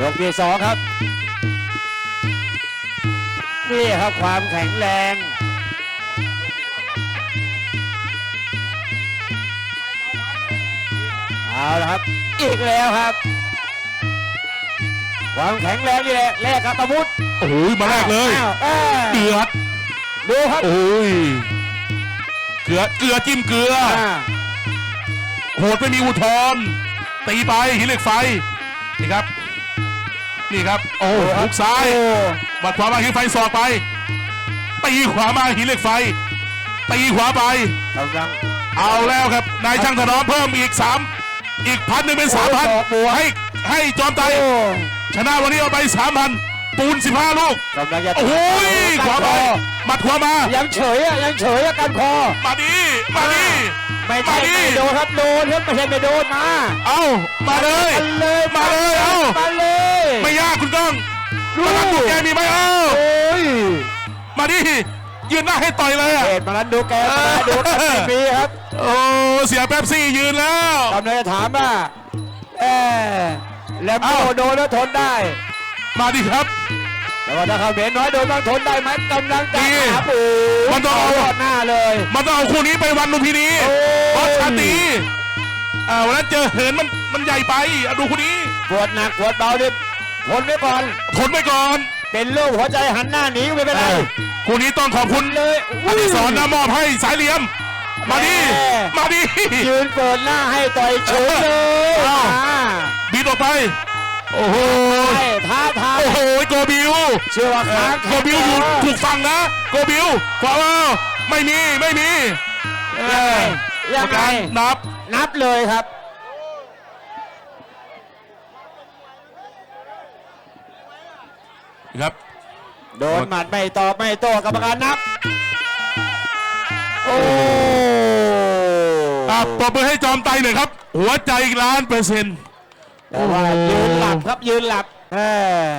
ยกที่สองครับ นี่ครับความแข็งแรง เอาละครับ อีกแล้วครับ ความแข็งแรงนี่แหละแลกกับอาวุธโอ้โหมาแรกเลยอ้าวอ้าวเดือดดูครับโอ้ยเกลือเกลือจิ้มเกลือ อ่าโหดไม่มีอุทธรณ์ตีไปหินเหล็กไฟนี่ครับ นี่ครับ โอ้หุกซ้ายโอ้บัดขวามาหินไฟสอกไป ตีขวามาหินเหล็กไฟ ตีขวาไปกำลังเอาแล้วครับ นายช่างถนอมเพิ่มอีกสามอีกพันหนึ่งเป็นสามพันโอ้โหให้ให้จอมไตโอ้ชนะวันนี้เอาไปสามพันปูนสิบห้าลูกกำลังจะโอ้โหขวาไปหมัดขวามา ยังเฉยอะยังเฉยอะกันคอมาดีมาดี ไม่ใช่มาดิ ไม่โดนครับโดนครับไม่ใช่ไม่โดนมาเอามาเลย มาเลยมาเลยเอ้า มาเลยไม่ยากคุณก้องดูพลังตัวแกมีไหมเอ้าโอ้ยมาดิยืนหน้าให้ต่อยเลยอะเห็นมาแล้วดูแกมาดูกันไม่มีครับโอ้เสียแป๊บซี่ยืนแล้ว กำลังจะถามว่าเออแลมโบเอ้า โดนแล้วทนได้มาดิครับ แต่ว่าถ้าเขาเห็นน้อยโดนบ้างทนได้ไหมกำลังจะนี่ถามโอ้มันต้องเอายอดหน้าเลยมันต้องเอาคู่นี้ไปวันลุมพินีโอ้ยเพราะชาตรีอ่าวันนั้นเจอเหินมันมันใหญ่ไปอะดูคู่นี้ ปวดหนักปวดเบาดิทนไว้ก่อน ทนไปก่อน เป็นโรคหัวใจหันหน้าหนีไม่เป็นไรเออคู่นี้ต้องขอบคุณเลยอดิศรนะมอบให้สายเหลี่ยม มาดิแม่มาดิยืนเปิดหน้าให้ต่อยเฉยเลยเอ้าอ่า บีดออกไป โอ้โหใช่ท้าทาย โอ้โหโกบิวเชื่อว่าค้างโกบิวอยู่ถูกฟังนะ โกบิวขวาเอาไม่มีไม่มียังไงยังไงการนับ นับเลยครับ ครับ โดนหมัดไม่ตอบไม่โต้กรรมการนับ โอ้อะปรบมือให้จอมไตหน่อยครับ หัวใจล้านเปอร์เซ็นต์ แต่ว่ายืนหลับครับยืนหลับ เออ